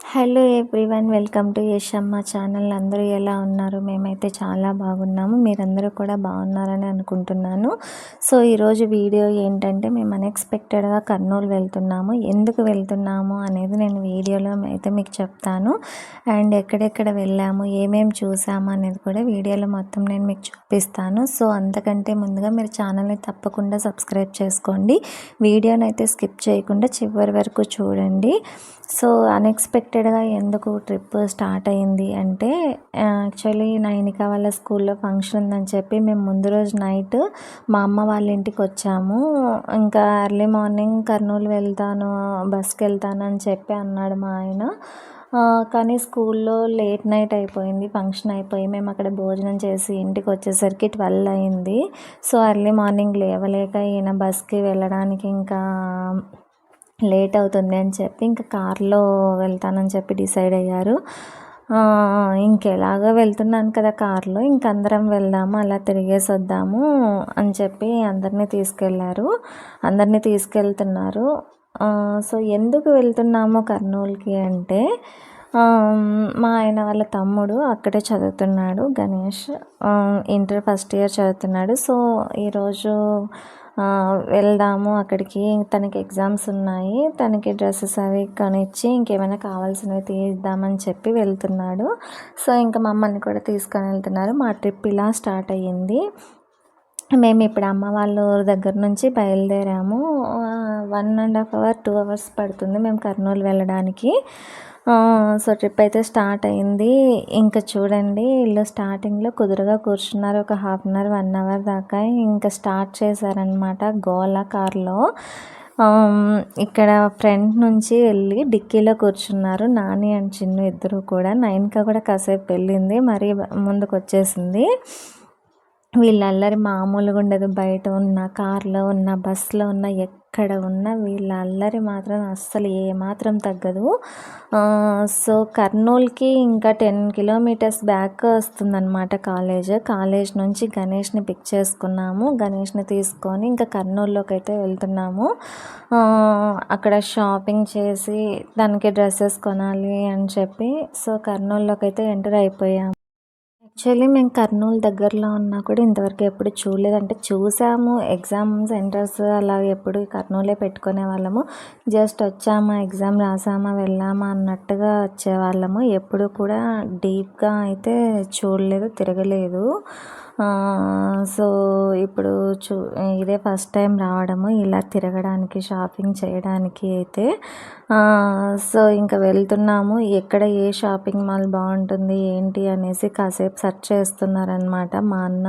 Hello everyone welcome to Yashamma channel అందరూ ఎలా ఉన్నారు? మేమైతే చాలా బాగున్నాము. మీరందరూ కూడా బాగున్నారని అనుకుంటున్నాను. సో ఈరోజు వీడియో ఏంటంటే మేము అన్ఎక్స్పెక్టెడ్గా కర్నూలు వెళ్తున్నాము. ఎందుకు వెళ్తున్నాము అనేది నేను వీడియోలో అయితే మీకు చెప్తాను. అండ్ ఎక్కడెక్కడ వెళ్ళాము ఏమేమి చూసాము అనేది కూడా వీడియోలో మొత్తం నేను మీకు చూపిస్తాను. సో అంతకంటే ముందుగా మీరు ఛానల్ని తప్పకుండా సబ్స్క్రైబ్ చేసుకోండి. వీడియోని అయితే స్కిప్ చేయకుండా చివరి వరకు చూడండి. సో అన్ఎక్స్పెక్ట్ అన్ఎక్స్పెక్టెడ్గా ఎందుకు ట్రిప్ స్టార్ట్ అయింది అంటే యాక్చువల్లీ నైనిక వాళ్ళ స్కూల్లో ఫంక్షన్ ఉందని చెప్పి మేము ముందు రోజు నైట్ మా అమ్మ వాళ్ళ ఇంటికి వచ్చాము. ఇంకా ఎర్లీ మార్నింగ్ కర్నూలు వెళ్తాను బస్కి వెళ్తాను అని చెప్పి అన్నాడు మా ఆయన. కానీ స్కూల్లో లేట్ నైట్ అయిపోయింది ఫంక్షన్ అయిపోయి మేము అక్కడ భోజనం చేసి ఇంటికి వచ్చేసరికి ట్వెల్వ్ అయింది. సో ఎర్లీ మార్నింగ్ లేవలేక ఈయన బస్కి వెళ్ళడానికి ఇంకా లేట్ అవుతుంది అని చెప్పి ఇంకా కార్లో వెళ్తానని చెప్పి డిసైడ్ అయ్యారు. ఇంకెలాగో వెళ్తున్నాను కదా కార్లో ఇంక అందరం వెళ్దాము అలా తిరిగేసి వద్దాము అని చెప్పి అందరినీ తీసుకెళ్ళారు అందరినీ తీసుకెళ్తున్నారు. సో ఎందుకు వెళ్తున్నాము కర్నూలుకి అంటే మా ఆయన వాళ్ళ తమ్ముడు అక్కడే చదువుతున్నాడు గణేష్. ఇంటర్ ఫస్ట్ ఇయర్ చదువుతున్నాడు. సో ఈరోజు వెళ్దాము. అక్కడికి తనకి ఎగ్జామ్స్ ఉన్నాయి. తనకి డ్రెస్సెస్ అవి కొనిచ్చి ఇంకేమైనా కావాల్సినవి తీద్దామని చెప్పి వెళ్తున్నాడు. సో ఇంకా మమ్మల్ని కూడా తీసుకొని వెళ్తున్నారు. మా ట్రిప్ ఇలా స్టార్ట్ అయ్యింది. మేము ఇప్పుడు అమ్మ వాళ్ళ ఊరు దగ్గర నుంచి బయలుదేరాము. One and half hour two hours పడుతుంది మేము కర్నూలు వెళ్ళడానికి. సో ట్రిప్ అయితే స్టార్ట్ అయింది. ఇంకా చూడండి వీళ్ళు స్టార్టింగ్లో కుదురుగా కూర్చున్నారు. ఒక half an hour one hour దాకా ఇంకా స్టార్ట్ చేశారనమాట గోలా కార్లో ఇక్కడ ఫ్రంట్ నుంచి వెళ్ళి డిక్కీలో కూర్చున్నారు నాని అండ్ చిన్ను ఇద్దరు కూడా. నైన్కా కూడా కాసేపు వెళ్ళింది మరీ ముందుకు వచ్చేసింది. వీళ్ళ మామూలుగా ఉండదు. బయట ఉన్న కార్లో ఉన్న బస్సులో ఉన్న అక్కడ ఉన్న వీళ్ళ అల్లరి మాత్రం అస్సలు ఏమాత్రం తగ్గదు. సో కర్నూలుకి ఇంకా టెన్ కిలోమీటర్స్ బ్యాక్ వస్తుందన్నమాట కాలేజ్. కాలేజ్ నుంచి గణేష్ని పిక్ చేసుకున్నాము. గణేష్ని తీసుకొని ఇంకా కర్నూలులోకి అయితే వెళ్తున్నాము అక్కడ షాపింగ్ చేసి దానికి డ్రెస్సెస్ కొనాలి అని చెప్పి సో కర్నూలులోకి అయితే ఎంటర్ అయిపోయాము. యాక్చువల్లీ మేము కర్నూలు దగ్గరలో ఉన్నా కూడా ఇంతవరకు ఎప్పుడు చూడలేదు. అంటే చూసాము ఎగ్జామ్ సెంటర్స్ అలా ఎప్పుడు కర్నూలే పెట్టుకునే వాళ్ళము. జస్ట్ వచ్చామా ఎగ్జామ్ రాసామా వెళ్ళామా అన్నట్టుగా వచ్చేవాళ్ళము ఎప్పుడు కూడా డీప్గా అయితే చూడలేదు తిరగలేదు. సో ఇప్పుడు చూ ఇదే ఫస్ట్ టైం రావడము ఇలా తిరగడానికి షాపింగ్ చేయడానికి అయితే సో ఇంకా వెళ్తున్నాము. ఎక్కడ ఏ షాపింగ్ మాల్ బాగుంటుంది ఏంటి అనేసి కాసేపు సెర్చ్ చేస్తున్నారనమాట మా అన్న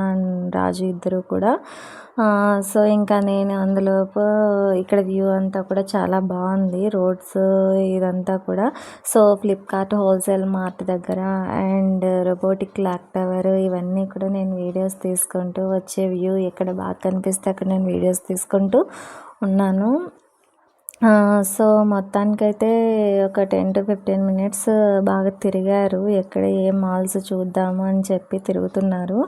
రాజు ఇద్దరు కూడా. సో ఇంకా నేను అందులోపు ఇక్కడ వ్యూ అంతా కూడా చాలా బాగుంది. రోడ్స్ ఇదంతా కూడా. సో ఫ్లిప్కార్ట్ హోల్సేల్ మార్ట్ దగ్గర అండ్ రోబోటిక్ క్లాక్ టవర్ ఇవన్నీ కూడా నేను వీడియోస్ తీసుకుంటూ వచ్చే వ్యూ. ఎక్కడ బాగా కనిపిస్తే అక్కడ నేను వీడియోస్ తీసుకుంటూ ఉన్నాను. సో మొత్తానికైతే ఒక టెన్ టు ఫిఫ్టీన్ మినిట్స్ బాగా తిరిగారు. ఎక్కడ ఏ మాల్స్ చూద్దాము అని చెప్పి తిరుగుతున్నారు.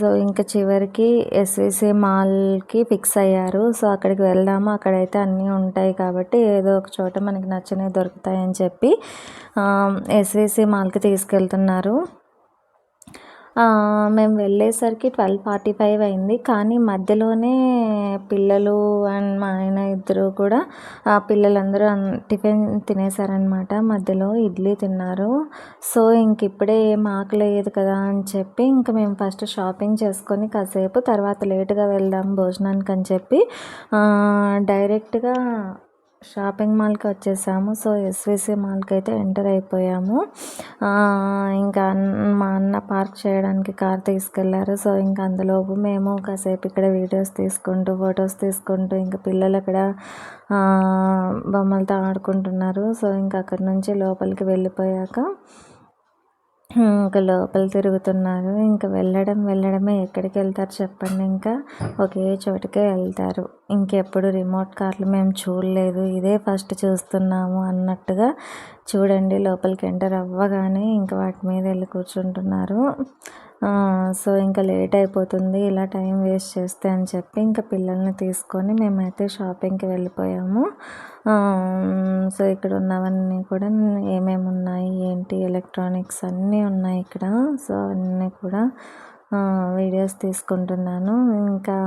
సో ఇంకా చివరికి ఎస్విసి మాల్కి ఫిక్స్ అయ్యారు. సో అక్కడికి వెళ్దాము. అక్కడైతే అన్నీ ఉంటాయి కాబట్టి ఏదో ఒక చోట మనకి నచ్చినవి దొరుకుతాయని చెప్పి ఎస్విసి మాల్కి తీసుకెళ్తున్నారు. మేము వెళ్ళేసరికి ట్వెల్వ్ ఫార్టీ ఫైవ్ అయింది. కానీ మధ్యలోనే పిల్లలు అండ్ మా ఆయన ఇద్దరు కూడా పిల్లలందరూ టిఫిన్ తినేసారనమాట మధ్యలో ఇడ్లీ తిన్నారు. సో ఇంక ఇప్పుడే ఏం ఆకలేదు కదా అని చెప్పి ఇంక మేము ఫస్ట్ షాపింగ్ చేసుకొని కాసేపు తర్వాత లేటుగా వెళ్దాం భోజనానికి అని చెప్పి డైరెక్ట్గా షాపింగ్ మాల్కి వచ్చేసాము. సో ఎస్విసి మాల్కి అయితే ఎంటర్ అయిపోయాము. ఇంకా మా అన్న పార్క్ చేయడానికి కార్ తీసుకెళ్ళారు. సో ఇంకా అందులోపు మేము కాసేపు ఇక్కడ వీడియోస్ తీసుకుంటూ ఫొటోస్ తీసుకుంటూ ఇంకా పిల్లలు అక్కడ బొమ్మలతో ఆడుకుంటున్నారు. సో ఇంకా అక్కడి నుంచి లోపలికి వెళ్ళిపోయాక ఇంకా లోపల తిరుగుతున్నారు. ఇంకా వెళ్ళడం వెళ్ళడమే ఎక్కడికి వెళ్తారు చెప్పండి. ఇంకా ఒకే చోటుకే వెళ్తారు. ఇంకెప్పుడు రిమోట్ కార్లు మేము చూడలేదు. ఇదే ఫస్ట్ చూస్తున్నాము అన్నట్టుగా చూడండి. లోపలికి ఎంటర్ అవ్వగానే ఇంకా వాటి మీద వెళ్ళి కూర్చుంటున్నారు. సో ఇంకా లేట్ అయిపోతుంది ఇలా టైం వేస్ట్ చేస్తే అని చెప్పి ఇంకా పిల్లల్ని తీసుకొని మేమైతే షాపింగ్కి వెళ్ళిపోయాము. సో ఇక్కడ ఉన్నవన్నీ కూడా ఏమేమి ఉన్నాయి ఏంటి ఎలక్ట్రానిక్స్ అన్నీ ఉన్నాయి ఇక్కడ. సో అన్నీ కూడా వీడియోస్ తీసుకుంటున్నాను. ఇంకా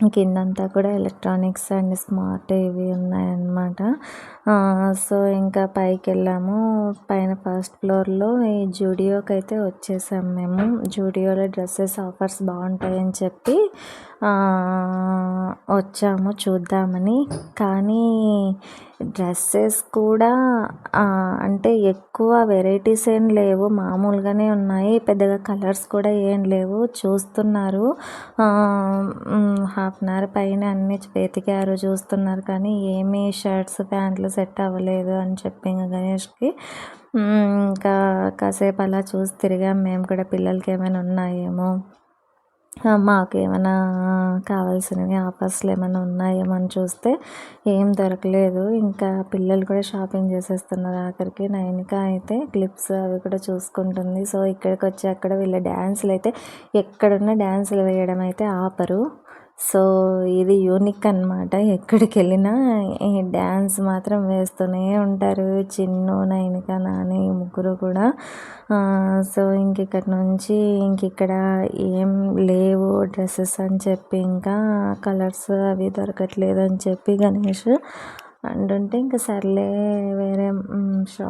కిందంతా కూడా ఎలక్ట్రానిక్స్ అండ్ స్మార్ట్ ఇవి ఉన్నాయన్నమాట. సో ఇంకా పైకి వెళ్ళాము పైన ఫస్ట్ ఫ్లోర్లో ఈ జూడియోకి అయితే వచ్చేసాము మేము. జూడియోలో డ్రెస్సెస్ ఆఫర్స్ బాగుంటాయని చెప్పి వచ్చాము చూద్దామని. కానీ డ్రెస్సెస్ కూడా అంటే ఎక్కువ వెరైటీస్ ఏం లేవు. మామూలుగానే ఉన్నాయి. పెద్దగా కలర్స్ కూడా ఏం లేవు. చూస్తున్నారు. హాఫ్ అన్ అవర్ పైన అన్ని వెతికారు చూస్తున్నారు. కానీ ఏమీ షర్ట్స్ ప్యాంట్లు సెట్ అవ్వలేదు అని చెప్పి ఇంకా గణేష్కి. ఇంకా కాసేపు అలా చూసి తిరిగాం. మేము కూడా పిల్లలకి ఏమైనా ఉన్నాయేమో. మాకు ఏమైనా కావాల్సినవి ఆఫర్స్లు ఏమైనా ఉన్నాయేమో అని చూస్తే ఏం దొరకలేదు. ఇంకా పిల్లలు కూడా షాపింగ్ చేసేస్తున్నారు ఆఖరికి. నైనిక అయితే క్లిప్స్ అవి కూడా చూసుకుంటుంది. సో ఇక్కడికి వచ్చి అక్కడ వీళ్ళ డ్యాన్సులు అయితే ఎక్కడున్న డ్యాన్సులు వేయడం అయితే ఆపరు. సో ఇది యూనిక్ అనమాట ఎక్కడికి వెళ్ళినా ఈ డ్యాన్స్ మాత్రం వేస్తూనే ఉంటారు. చిన్ను నైనిక నాని ముగ్గురు కూడా. సో ఇంక ఇక్కడ నుంచి ఇంక ఇక్కడ ఏం లేవు డ్రెస్సెస్ అని చెప్పి ఇంకా కలర్స్ అవి దొరకట్లేదు అని చెప్పి గణేష్ అంటుంటే ఇంకా సర్లే వేరే షా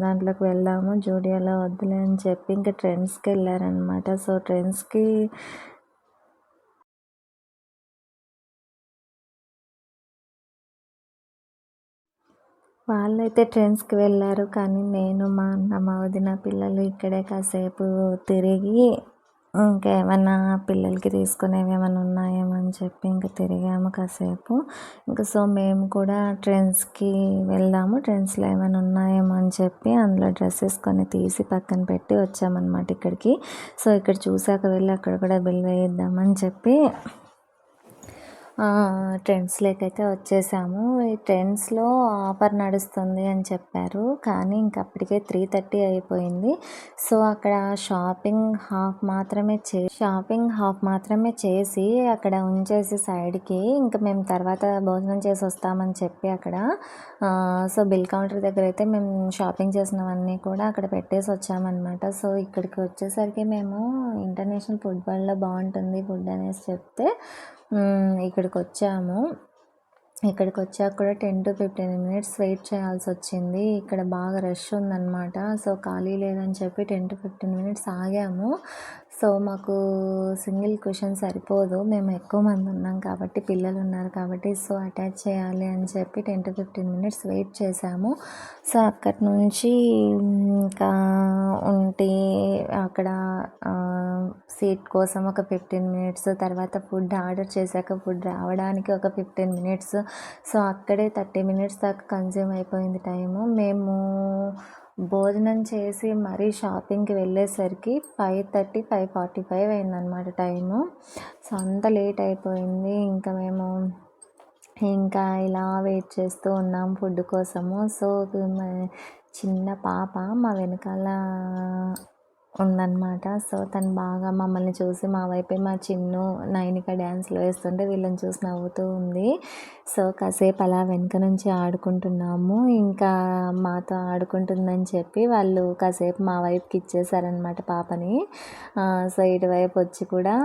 దాంట్లోకి వెళ్దాము జూడియోలో వద్దులే అని చెప్పి ఇంకా ట్రెండ్స్కి వెళ్ళారనమాట సో ట్రెండ్స్కి వాళ్ళైతే ట్రైన్స్కి వెళ్ళారు. కానీ నేను మా అన్న మా వదిన పిల్లలు ఇక్కడే కాసేపు తిరిగి ఇంకేమైనా పిల్లలకి తీసుకునేవి ఏమైనా ఉన్నాయేమో అని చెప్పి ఇంకా తిరిగాము కాసేపు. ఇంకా సో మేము కూడా ట్రెండ్స్కి వెళ్దాము ట్రెండ్స్లో ఏమైనా ఉన్నాయేమో అని చెప్పి అందులో డ్రెస్సెస్ కొన్ని తీసి పక్కన పెట్టి వచ్చామన్నమాట ఇక్కడికి. సో ఇక్కడ చూసాక వెళ్ళి అక్కడ కూడా బిల్ వేయిద్దామని చెప్పి ట్రెండ్స్లోకి అయితే వచ్చేసాము. ఈ ట్రెండ్స్లో ఆఫర్ నడుస్తుంది అని చెప్పారు. కానీ ఇంక అప్పటికే త్రీ థర్టీ అయిపోయింది. సో అక్కడ షాపింగ్ హాఫ్ మాత్రమే చే షాపింగ్ హాఫ్ మాత్రమే చేసి అక్కడ ఉంచేసి సైడ్కి ఇంకా మేము తర్వాత భోజనం చేసి వస్తామని చెప్పి అక్కడ సో బిల్ కౌంటర్ దగ్గర అయితే మేము షాపింగ్ చేసినవన్నీ కూడా అక్కడ పెట్టేసి వచ్చామన్నమాట. సో ఇక్కడికి వచ్చేసరికి మేము ఇంటర్నేషనల్ ఫుట్బాల్లో బాగుంటుంది ఫుడ్ అనేసి చెప్తే ఇక్కడికి వచ్చాము ఇక్కడికి వచ్చాక కూడా ten to fifteen minutes wait చేయాల్సి వచ్చింది ఇక్కడ బాగా రష్ ఉందన్నమాట. సో ఖాళీ లేదని చెప్పి టెన్ టు ఫిఫ్టీన్ మినిట్స్ ఆగాము. సో మాకు సింగిల్ క్వశ్చన్ సరిపోదు. మేము ఎక్కువ మంది ఉన్నాం కాబట్టి పిల్లలు ఉన్నారు కాబట్టి సో అటాచ్ చేయాలి అని చెప్పి ten to fifteen minutes wait చేసాము సో అక్కడి నుంచి ఇంకా ఉంటే అక్కడ సీట్ కోసం ఒక ఫిఫ్టీన్ మినిట్స్ తర్వాత ఫుడ్ ఆర్డర్ చేశాక ఫుడ్ రావడానికి ఒక ఫిఫ్టీన్ మినిట్స్. సో అక్కడే థర్టీ మినిట్స్ దాకా కన్జ్యూమ్ అయిపోయింది టైము. మేము భోజనం చేసి మరీ షాపింగ్కి వెళ్ళేసరికి five thirty five forty five అయిందనమాట టైము. సో అంత లేట్ అయిపోయింది. ఇంకా మేము ఇంకా ఇలా వెయిట్ చేస్తూ ఉన్నాం ఫుడ్ కోసము. సో చిన్న పాప మా వెనకాల ఉందన్నమాట. సో తను బాగా మమ్మల్ని చూసి మా వైపే మా చిన్ను నైనిక డ్యాన్స్లో వేస్తుంటే వీళ్ళని చూసి నవ్వుతూ ఉంది. సో కాసేపు అలా వెనక నుంచి ఆడుకుంటున్నాము. ఇంకా మాతో ఆడుకుంటుందని చెప్పి వాళ్ళు కాసేపు మా వైపుకి ఇచ్చేసారనమాట పాపని. సో ఇటువైపు వచ్చి కూడా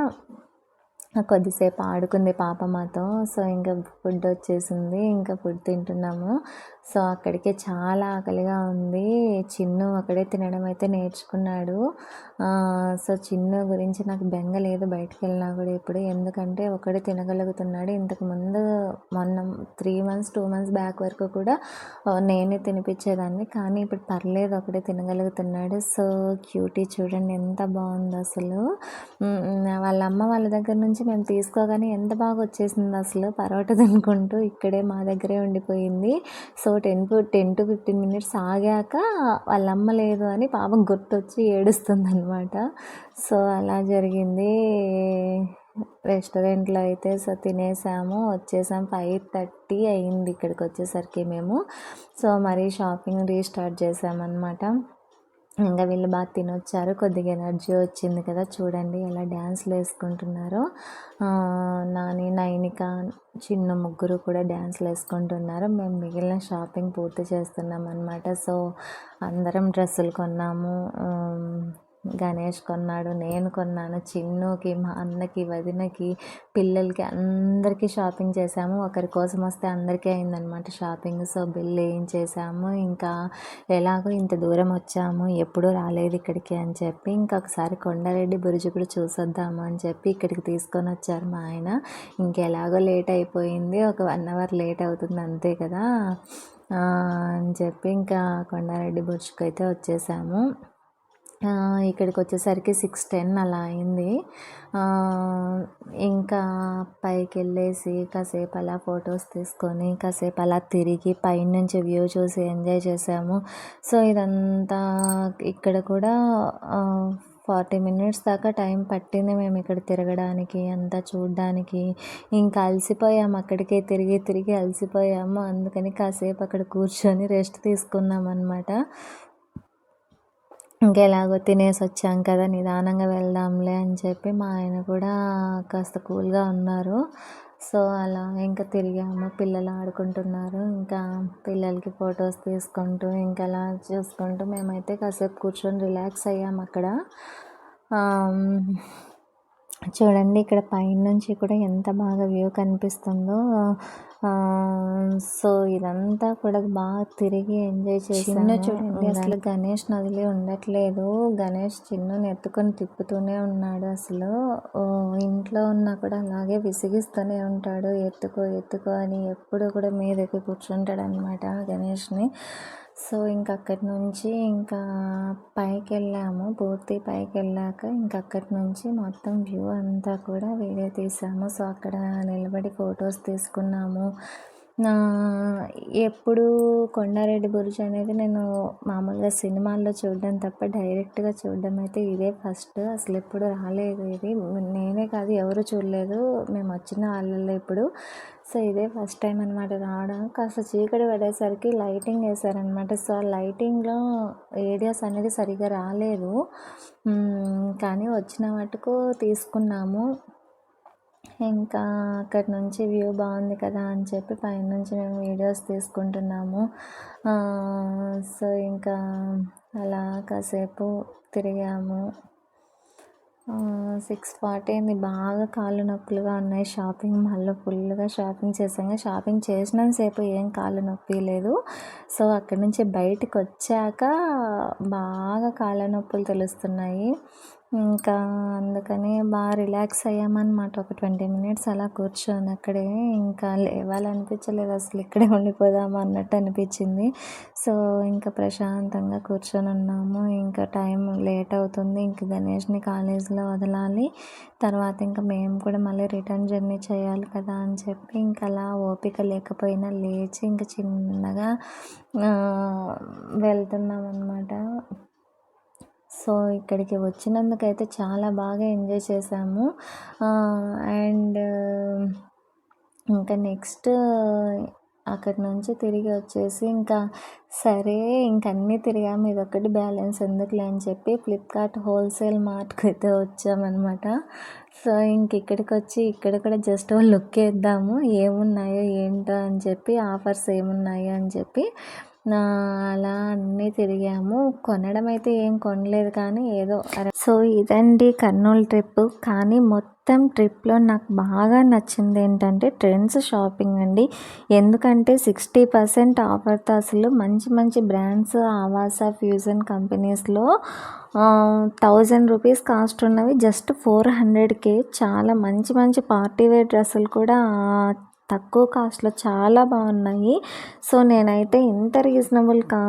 కొద్దిసేపు ఆడుకుంది పాప మాతో. సో ఇంకా ఫుడ్ వచ్చేసింది. ఇంకా ఫుడ్ తింటున్నాము. సో అక్కడికే చాలా ఆకలిగా ఉంది. చిన్ను అక్కడే తినడం అయితే నేర్చుకున్నాడు. సో చిన్ను గురించి నాకు బెంగ లేదు బయటకు వెళ్ళినా కూడా ఇప్పుడు ఎందుకంటే ఒకడే తినగలుగుతున్నాడు. ఇంతకు ముందు మొన్న three months two months back వరకు కూడా నేనే తినిపించేదాన్ని. కానీ ఇప్పుడు పర్లేదు ఒకడే తినగలుగుతున్నాడు. సో క్యూటీ చూడండి ఎంత బాగుందో అసలు. వాళ్ళ అమ్మ వాళ్ళ దగ్గర నుంచి మేము తీసుకోగానే ఎంత బాగా వచ్చేసింది అసలు. పరోటా తినుకుంటూ ఇక్కడే మా దగ్గరే ఉండిపోయింది. So ten ten to fifteen minutes ఆగాక వాళ్ళ అమ్మ లేదు అని పాపం గుర్తొచ్చి ఏడుస్తుంది అనమాట సో అలా జరిగింది. రెస్టారెంట్లో అయితే సో తినేసాము. వచ్చేసాం ఫైవ్ థర్టీ అయింది ఇక్కడికి వచ్చేసరికి మేము. సో మరీ షాపింగ్ రీస్టార్ట్ చేసామన్నమాట. ఇంకా వీళ్ళు బాగా తినొచ్చారు. కొద్దిగా ఎనర్జీ వచ్చింది కదా చూడండి ఎలా డ్యాన్స్లు వేసుకుంటున్నారో. నాని నైనిక చిన్న ముగ్గురు కూడా డ్యాన్స్లు వేసుకుంటున్నారు. మేము మిగిలిన షాపింగ్ పూర్తి చేస్తున్నాం అనమాట సో అందరం డ్రెస్సులు కొన్నాము. గణేష్ కొన్నాడు నేను కొన్నాను చిన్నుకి మా అన్నకి వదినకి పిల్లలకి అందరికీ షాపింగ్ చేసాము ఒకరి కోసం వస్తే అందరికీ అయిందనమాట షాపింగ్. సో బిల్ ఏం చేసాము ఇంకా ఎలాగో ఇంత దూరం వచ్చాము ఎప్పుడూ రాలేదు ఇక్కడికి అని చెప్పి ఇంకొకసారి కొండారెడ్డి బురుజు కూడా చూసొద్దాము అని చెప్పి ఇక్కడికి తీసుకొని వచ్చారు మా ఆయన. ఇంకెలాగో లేట్ అయిపోయింది ఒక వన్ అవర్ లేట్ అవుతుంది అంతే కదా. అని చెప్పి ఇంకా కొండారెడ్డి బురుజుకి అయితే వచ్చేసాము. ఇక్కడికి వచ్చేసరికి సిక్స్ టెన్ అలా అయింది. ఇంకా పైకి వెళ్ళేసి కాసేపు అలా ఫొటోస్ తీసుకొని కాసేపు అలా తిరిగి పైనుంచి వ్యూ చూసి ఎంజాయ్ చేసాము. సో ఇదంతా ఇక్కడ కూడా ఫార్టీ మినిట్స్ దాకా టైం పట్టింది మేము ఇక్కడ తిరగడానికి అంతా చూడడానికి. ఇంకా అలసిపోయాము అక్కడికే తిరిగి తిరిగి అలసిపోయాము. అందుకని కాసేపు అక్కడ కూర్చొని రెస్ట్ తీసుకున్నాం అనమాట ఇంకెలాగో తినేసి వచ్చాం కదా నిదానంగా వెళ్దాంలే అని చెప్పి మా ఆయన కూడా కాస్త కూల్గా ఉన్నారు. సో అలా ఇంకా తిరిగాము. పిల్లలు ఆడుకుంటున్నారు. ఇంకా పిల్లలకి ఫొటోస్ తీసుకుంటూ ఇంకా అలా చూసుకుంటూ మేమైతే కాసేపు కూర్చొని రిలాక్స్ అయ్యాము అక్కడ. చూడండి ఇక్కడ పైనుంచి కూడా ఎంత బాగా వ్యూ కనిపిస్తుందో. సో ఇదంతా కూడా బాగా తిరిగి ఎంజాయ్ చేసాను చూడండి అసలు గణేష్ నదిలే ఉండట్లేదు. గణేష్ చిన్నుని ఎత్తుకొని తిప్పుతూనే ఉన్నాడు అసలు. ఇంట్లో ఉన్నా కూడా అలాగే విసిగిస్తూనే ఉంటాడు. ఎత్తుకో ఎత్తుకో అని ఎప్పుడు కూడా మీదకి కూర్చుంటాడు అనమాట గణేష్ని. సో ఇంకా అక్కడి నుంచి ఇంకా పైకి వెళ్ళాము పూర్తి పైకి వెళ్ళాక ఇంకా అక్కడి నుంచి మొత్తం వ్యూ అంతా కూడా వీడియో తీసాము. సో అక్కడ నిలబడి ఫొటోస్ తీసుకున్నాము. ఎప్పుడు కొండారెడ్డి బురుజు అనేది నేను మామూలుగా సినిమాల్లో చూడడం తప్ప డైరెక్ట్గా చూడడం అయితే ఇదే ఫస్ట్. అసలు ఎప్పుడు రాలేదు ఇది. నేనే కాదు ఎవరు చూడలేదు. మేము వచ్చిన వాళ్ళల్లో ఇప్పుడు సో ఇదే ఫస్ట్ టైం అనమాట రావడం. కాస్త చీకటి పడేసరికి లైటింగ్ వేసారనమాట సో ఆ లైటింగ్లో ఏరియాస్ అనేది సరిగా రాలేదు. కానీ వచ్చిన మటుకు తీసుకున్నాము. ఇంకా అక్కడి నుంచి వ్యూ బాగుంది కదా అని చెప్పి పైనుంచి మేము వీడియోస్ తీసుకుంటున్నాము. సో ఇంకా అలా కాసేపు తిరిగాము. సిక్స్ ఫార్టీ అయింది. బాగా కాళ్ళు నొప్పులుగా ఉన్నాయి. షాపింగ్ మాల్లో ఫుల్గా షాపింగ్ చేసాము షాపింగ్ చేసినంతసేపు ఏం కాళ్ళు నొప్పి లేదు. సో అక్కడి నుంచి బయటికి వచ్చాక బాగా కాళ్ళ నొప్పులు తెలుస్తున్నాయి. ఇంకా అందుకని బాగా రిలాక్స్ అయ్యామన్నమాట. ఒక ట్వంటీ మినిట్స్ అలా కూర్చొని అక్కడే ఇంకా లేవాలనిపించలేదు. అసలు ఇక్కడే ఉండిపోదాము అన్నట్టు అనిపించింది. సో ఇంకా ప్రశాంతంగా కూర్చొని ఉన్నాము. ఇంకా టైం లేట్ అవుతుంది. ఇంక గణేష్ని కాలేజీలో వదలాలి. తర్వాత ఇంకా మేము కూడా మళ్ళీ రిటర్న్ జర్నీ చేయాలి కదా అని చెప్పి ఇంకా అలా ఓపిక లేకపోయినా లేచి ఇంకా చిన్నగా వెళ్తున్నాం అనమాట సో ఇక్కడికి వచ్చినందుకైతే చాలా బాగా ఎంజాయ్ చేసాము. అండ్ ఇంకా నెక్స్ట్ అక్కడి నుంచి తిరిగి వచ్చేసి ఇంకా సరే ఇంక అన్నీ తిరిగాము. ఇదొక్కటి బ్యాలెన్స్ ఎందుకులే అని చెప్పి ఫ్లిప్కార్ట్ హోల్సేల్ మార్ట్కి అయితే వచ్చామన్నమాట. సో ఇంక ఇక్కడికి వచ్చి ఇక్కడ కూడా జస్ట్ లుక్ వేద్దాము. ఏమున్నాయో ఏంటో అని చెప్పి ఆఫర్స్ ఏమున్నాయో అని చెప్పి అలా అన్నీ తిరిగాము. కొనడం అయితే ఏం కొనలేదు కానీ ఏదో సో ఇదండి కర్నూలు ట్రిప్. కానీ మొత్తం ట్రిప్లో నాకు బాగా నచ్చింది ఏంటంటే ట్రెండ్స్ షాపింగ్ అండి. ఎందుకంటే సిక్స్టీ పర్సెంట్ ఆఫర్తో అసలు మంచి మంచి బ్రాండ్స్ ఆవాస ఫ్యూజన్ కంపెనీస్లో థౌజండ్ రూపీస్ కాస్ట్ ఉన్నవి. జస్ట్ ఫోర్ హండ్రెడ్కే. చాలా మంచి మంచి పార్టీ వేర్ డ్రెస్సులు కూడా తక్కువ కాస్ట్లో చాలా బాగున్నాయి. సో నేనైతే ఇంత రీజనబుల్ కా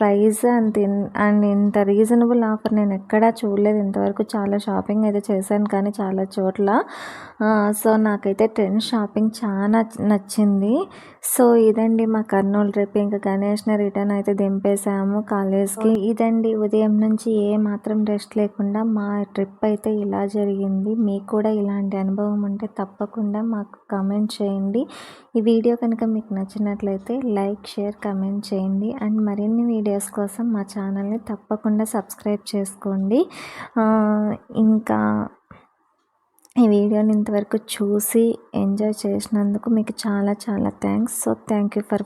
ప్రైస్ అండ్ ఇన్- అండ్ ఇంత రీజనబుల్ ఆఫర్ నేను ఎక్కడా చూడలేదు. ఇంతవరకు చాలా షాపింగ్ అయితే చేశాను కానీ చాలా చోట్ల. సో నాకైతే ట్రెండ్ షాపింగ్ చాలా నచ్చింది. సో ఇదండి మా కర్నూలు ట్రిప్. ఇంకా గణేష్ని రిటర్న్ అయితే దింపేసాము కాలేజ్కి. ఇదండి ఉదయం నుంచి ఏ మాత్రం రెస్ట్ లేకుండా మా ట్రిప్ అయితే ఇలా జరిగింది. మీకు కూడా ఇలాంటి అనుభవం ఉంటే తప్పకుండా మాకు కమెంట్ చేయండి. ఈ వీడియో కనుక మీకు నచ్చినట్లయితే లైక్ షేర్ కమెంట్ చేయండి. అండ్ మరిన్ని వీడియోస్ కోసం మా ఛానల్ని తప్పకుండా సబ్స్క్రైబ్ చేసుకోండి. ఇంకా ఈ వీడియోని ఇంతవరకు చూసి ఎంజాయ్ చేసినందుకు మీకు చాలా చాలా thanks. So thank you for